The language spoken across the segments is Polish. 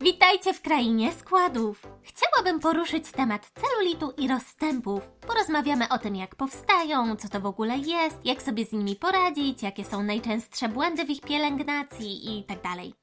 Witajcie w krainie składów. Chciałabym poruszyć temat celulitu i rozstępów. Porozmawiamy o tym, jak powstają, co to w ogóle jest, jak sobie z nimi poradzić, jakie są najczęstsze błędy w ich pielęgnacji i tak.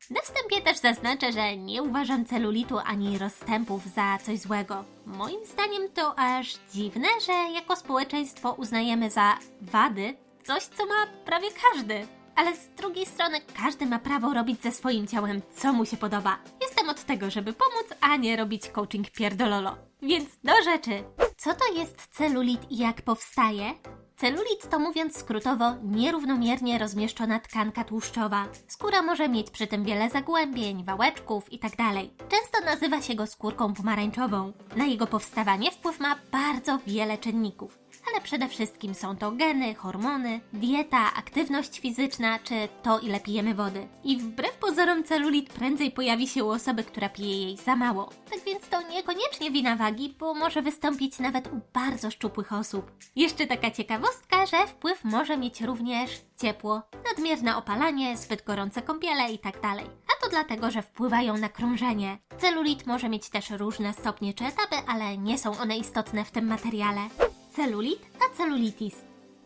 Na wstępie też zaznaczę, że nie uważam celulitu ani rozstępów za coś złego. Moim zdaniem to aż dziwne, że jako społeczeństwo uznajemy za wady coś, co ma prawie każdy. Ale z drugiej strony każdy ma prawo robić ze swoim ciałem, co mu się podoba. Jestem od tego, żeby pomóc, a nie robić coaching pierdololo. Więc do rzeczy. Co to jest celulit i jak powstaje? Celulit to mówiąc skrótowo nierównomiernie rozmieszczona tkanka tłuszczowa. Skóra może mieć przy tym wiele zagłębień, wałeczków itd. Często nazywa się go skórką pomarańczową. Na jego powstawanie wpływ ma bardzo wiele czynników ale przede wszystkim są to geny, hormony, dieta, aktywność fizyczna czy to, ile pijemy wody. I wbrew pozorom celulit prędzej pojawi się u osoby, która pije jej za mało. Tak więc to niekoniecznie wina wagi, bo może wystąpić nawet u bardzo szczupłych osób. Jeszcze taka ciekawostka, że wpływ może mieć również ciepło, nadmierne opalanie, zbyt gorące kąpiele itd. A to dlatego, że wpływają na krążenie. Celulit może mieć też różne stopnie czy etapy, ale nie są one istotne w tym materiale celulit a celulitis.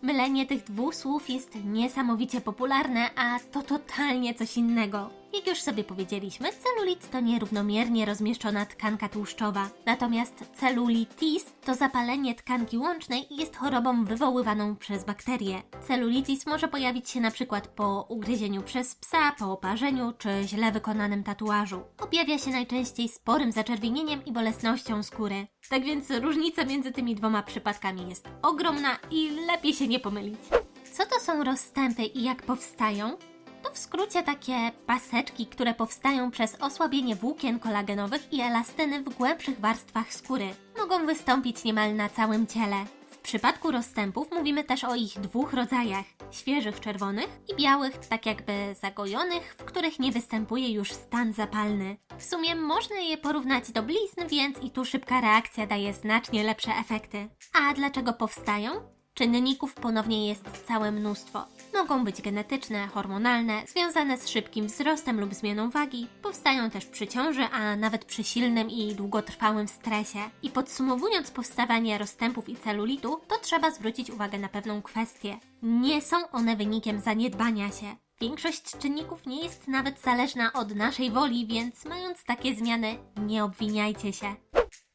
Mylenie tych dwóch słów jest niesamowicie popularne, a to totalnie coś innego. Jak już sobie powiedzieliśmy, celulit to nierównomiernie rozmieszczona tkanka tłuszczowa. Natomiast celulitis to zapalenie tkanki łącznej i jest chorobą wywoływaną przez bakterie. Celulitis może pojawić się przykład po ugryzieniu przez psa, po oparzeniu czy źle wykonanym tatuażu. Objawia się najczęściej sporym zaczerwienieniem i bolesnością skóry. Tak więc różnica między tymi dwoma przypadkami jest ogromna i lepiej się nie pomylić. Co to są rozstępy i jak powstają? W skrócie takie paseczki, które powstają przez osłabienie włókien kolagenowych i elastyny w głębszych warstwach skóry. Mogą wystąpić niemal na całym ciele. W przypadku rozstępów mówimy też o ich dwóch rodzajach: świeżych czerwonych i białych, tak jakby zagojonych, w których nie występuje już stan zapalny. W sumie można je porównać do blizn, więc i tu szybka reakcja daje znacznie lepsze efekty. A dlaczego powstają? Czynników ponownie jest całe mnóstwo. Mogą być genetyczne, hormonalne, związane z szybkim wzrostem lub zmianą wagi. Powstają też przy ciąży, a nawet przy silnym i długotrwałym stresie. I podsumowując powstawanie rozstępów i celulitu, to trzeba zwrócić uwagę na pewną kwestię. Nie są one wynikiem zaniedbania się. Większość czynników nie jest nawet zależna od naszej woli, więc mając takie zmiany, nie obwiniajcie się.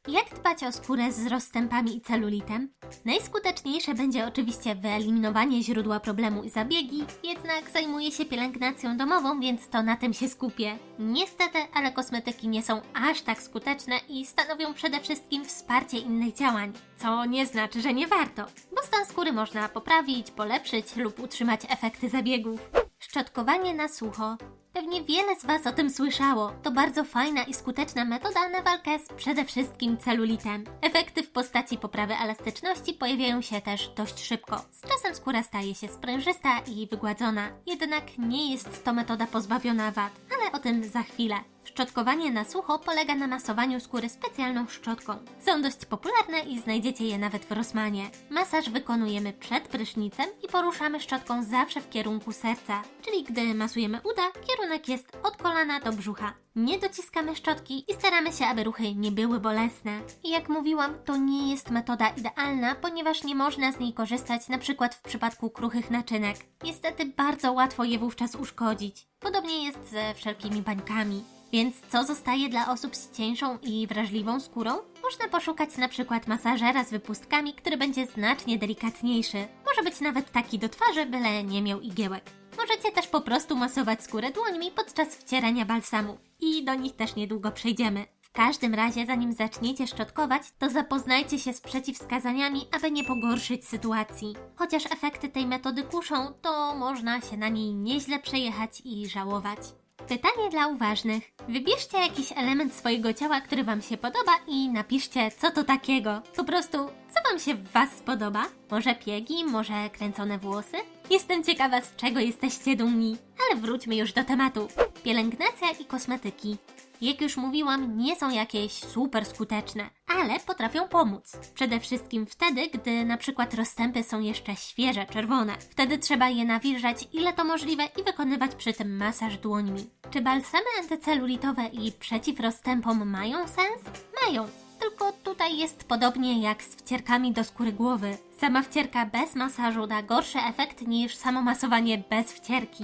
Jak dbać o skórę z rozstępami i celulitem? Najskuteczniejsze będzie oczywiście wyeliminowanie źródła problemu i zabiegi, jednak zajmuję się pielęgnacją domową, więc to na tym się skupię. Niestety, ale kosmetyki nie są aż tak skuteczne i stanowią przede wszystkim wsparcie innych działań, co nie znaczy, że nie warto, bo stan skóry można poprawić, polepszyć lub utrzymać efekty zabiegów. Szczotkowanie na sucho. Pewnie wiele z Was o tym słyszało. To bardzo fajna i skuteczna metoda na walkę z przede wszystkim celulitem. Efekty w postaci poprawy elastyczności pojawiają się też dość szybko. Z czasem skóra staje się sprężysta i wygładzona. Jednak nie jest to metoda pozbawiona wad, ale o tym za chwilę. Szczotkowanie na sucho polega na masowaniu skóry specjalną szczotką. Są dość popularne i znajdziecie je nawet w Rossmanie. Masaż wykonujemy przed prysznicem i poruszamy szczotką zawsze w kierunku serca. Czyli gdy masujemy uda, kierunek jest od kolana do brzucha. Nie dociskamy szczotki i staramy się, aby ruchy nie były bolesne. I jak mówiłam, to nie jest metoda idealna, ponieważ nie można z niej korzystać przykład w przypadku kruchych naczynek. Niestety bardzo łatwo je wówczas uszkodzić. Podobnie jest ze wszelkimi bańkami. Więc co zostaje dla osób z cieńszą i wrażliwą skórą? Można poszukać na przykład masażera z wypustkami, który będzie znacznie delikatniejszy. Może być nawet taki do twarzy, byle nie miał igiełek. Możecie też po prostu masować skórę dłońmi podczas wcierania balsamów. I do nich też niedługo przejdziemy. W każdym razie, zanim zaczniecie szczotkować, to zapoznajcie się z przeciwwskazaniami, aby nie pogorszyć sytuacji. Chociaż efekty tej metody kuszą, to można się na niej nieźle przejechać i żałować. Pytanie dla uważnych. Wybierzcie jakiś element swojego ciała, który Wam się podoba i napiszcie, co to takiego. Po prostu, co Wam się w Was spodoba? Może piegi, może kręcone włosy? Jestem ciekawa, z czego jesteście dumni. Ale wróćmy już do tematu. Pielęgnacja i kosmetyki. Jak już mówiłam, nie są jakieś super skuteczne, ale potrafią pomóc. Przede wszystkim wtedy, gdy na przykład rozstępy są jeszcze świeże, czerwone. Wtedy trzeba je nawilżać ile to możliwe i wykonywać przy tym masaż dłońmi. Czy balsamy antycelulitowe i przeciw rozstępom mają sens? Mają. Tylko tutaj jest podobnie jak z wcierkami do skóry głowy. Sama wcierka bez masażu da gorszy efekt niż samo masowanie bez wcierki.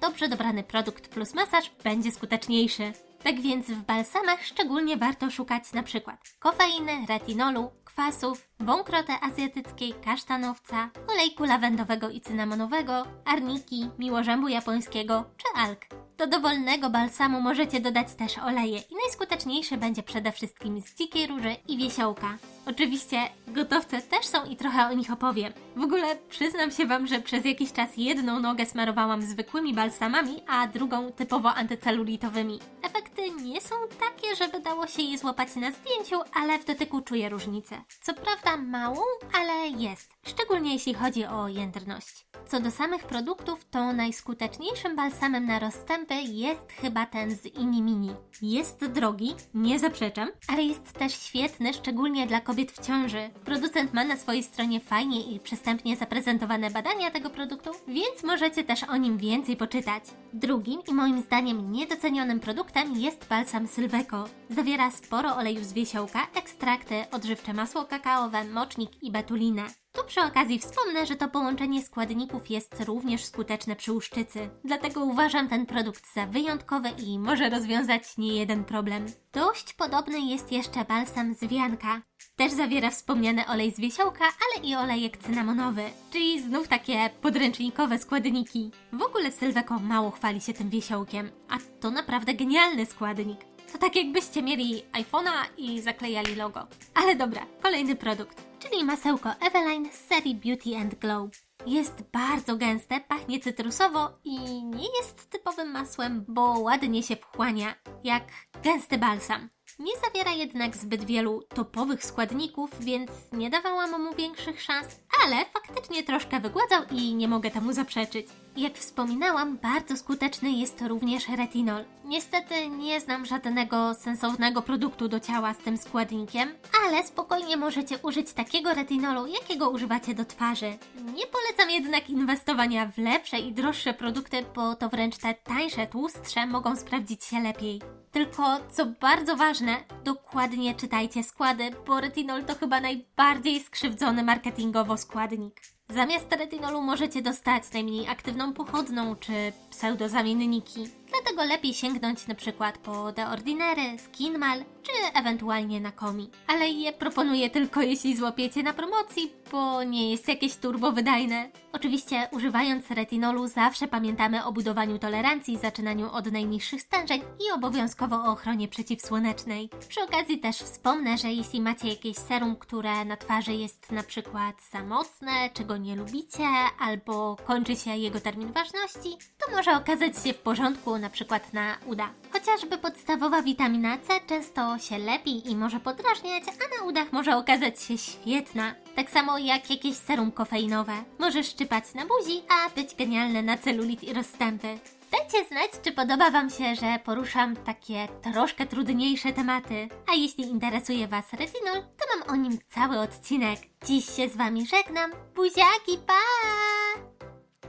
Dobrze dobrany produkt plus masaż będzie skuteczniejszy. Tak więc w balsamach szczególnie warto szukać przykład kofeiny, retinolu, kwasów, wąkroty azjatyckiej, kasztanowca, olejku lawendowego i cynamonowego, arniki, miłożębu japońskiego czy alg. Do dowolnego balsamu możecie dodać też oleje i najskuteczniejszy będzie przede wszystkim z dzikiej róży i wiesiołka. Oczywiście gotowce też są i trochę o nich opowiem. W ogóle przyznam się Wam, że przez jakiś czas jedną nogę smarowałam zwykłymi balsamami, a drugą typowo antycelulitowymi. Efekty nie są takie, żeby dało się je złapać na zdjęciu, ale w dotyku czuję różnicę. Co prawda małą, ale jest. Szczególnie jeśli chodzi o jędrność. Co do samych produktów, to najskuteczniejszym balsamem na rozstępy jest chyba ten z Inimini. Jest drogi, nie zaprzeczam, ale jest też świetny, szczególnie dla kobiet w ciąży. Producent ma na swojej stronie fajnie i przystępnie zaprezentowane badania tego produktu, więc możecie też o nim więcej poczytać. Drugim i moim zdaniem niedocenionym produktem jest balsam Sylveco. Zawiera sporo oleju z wiesiołka, ekstrakty, odżywcze masło kakaowe, mocznik i betulinę. Tu przy okazji wspomnę, że to połączenie składników jest również skuteczne przy łuszczycy. Dlatego uważam ten produkt za wyjątkowy i może rozwiązać nie jeden problem. Dość podobny jest jeszcze balsam z wianka. Też zawiera wspomniany olej z wiesiołka, ale i olejek cynamonowy, czyli znów takie podręcznikowe składniki. W ogóle Sylweko mało chwali się tym wiesiołkiem, a to naprawdę genialny składnik. To tak jakbyście mieli iPhone'a i zaklejali logo. Ale dobra, kolejny produkt czyli masełko Eveline z serii Beauty and Glow. Jest bardzo gęste, pachnie cytrusowo i nie jest typowym masłem, bo ładnie się wchłania, jak gęsty balsam. Nie zawiera jednak zbyt wielu topowych składników, więc nie dawałam mu większych szans, ale faktycznie troszkę wygładzał i nie mogę temu zaprzeczyć. Jak wspominałam, bardzo skuteczny jest również retinol. Niestety nie znam żadnego sensownego produktu do ciała z tym składnikiem, ale spokojnie możecie użyć takiego retinolu, jakiego używacie do twarzy. Nie polecam jednak inwestowania w lepsze i droższe produkty, bo to wręcz te tańsze, tłustsze mogą sprawdzić się lepiej. Tylko, co bardzo ważne, dokładnie czytajcie składy, bo retinol to chyba najbardziej skrzywdzony marketingowo składnik. Zamiast retinolu możecie dostać najmniej aktywną pochodną czy pseudozamienniki. Dlatego lepiej sięgnąć na przykład po The Ordinary, Skinmal czy ewentualnie na Komi. Ale je proponuję tylko jeśli złapiecie na promocji, bo nie jest jakieś turbo wydajne. Oczywiście używając retinolu zawsze pamiętamy o budowaniu tolerancji, zaczynaniu od najniższych stężeń i obowiązkowo o ochronie przeciwsłonecznej. Przy okazji też wspomnę, że jeśli macie jakieś serum, które na twarzy jest na przykład za mocne, czy go nie lubicie, albo kończy się jego termin ważności, to może okazać się w porządku na przykład na uda. Chociażby podstawowa witamina C często się lepi i może podrażniać, a na udach może okazać się świetna. Tak samo jak jakieś serum kofeinowe. Może szczypać na buzi, a być genialne na celulit i rozstępy. Dajcie znać, czy podoba Wam się, że poruszam takie troszkę trudniejsze tematy. A jeśli interesuje Was retinol, to mam o nim cały odcinek. Dziś się z Wami żegnam. Buziaki, pa!